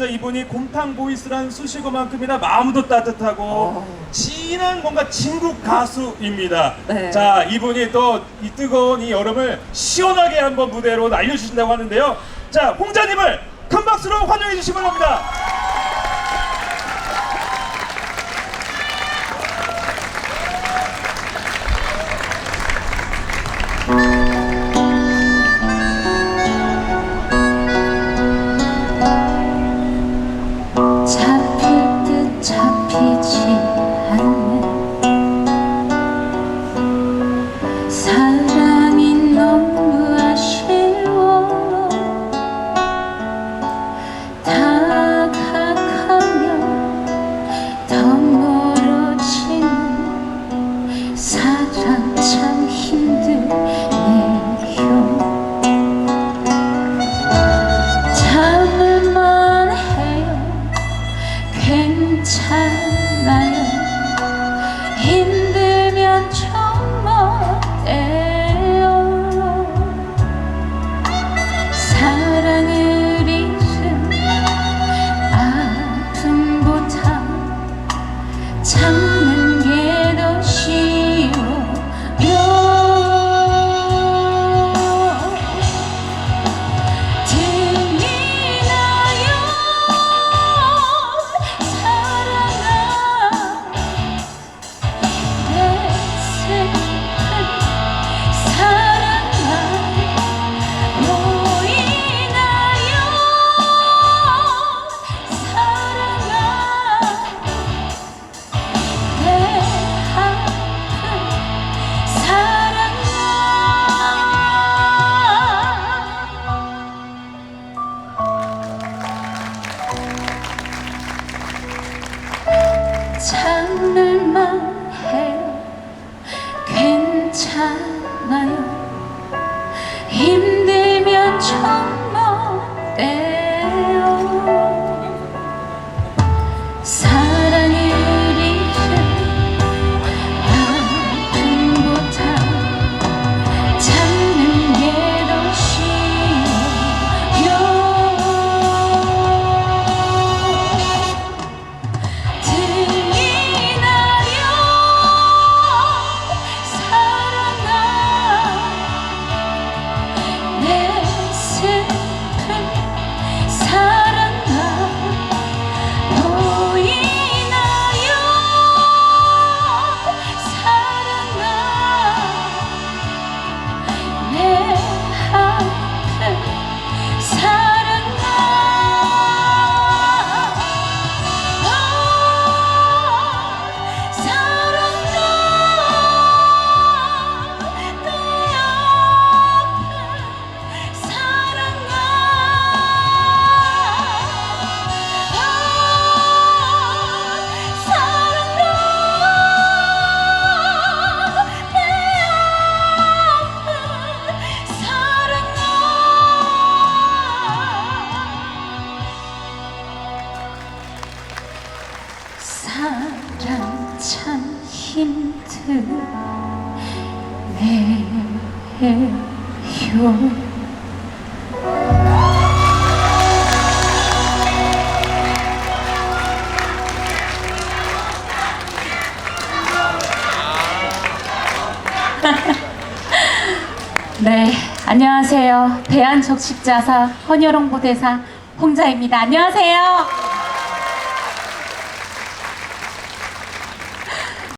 진짜 이분이 곰탕 보이스란 수식어만큼이나 마음도 따뜻하고 어. 진한 뭔가 진국 가수입니다. 네. 자, 이분이 또 이 뜨거운 이 여름을 시원하게 한번 무대로 날려주신다고 하는데요. 자, 홍자님을 큰 박수로 환영해 주시기 바랍니다. 사랑이 너무 아쉬워. 다가가면 더 멀어지는 사랑 참 힘드네요. 참을만 해요. 괜찮아요. 힘들면 정 참을만 해요. 괜찮아요. 힘들면 정말해 참 힘드네요 네, 안녕하세요. 대한적십자사 헌혈홍보대사 홍자입니다. 안녕하세요.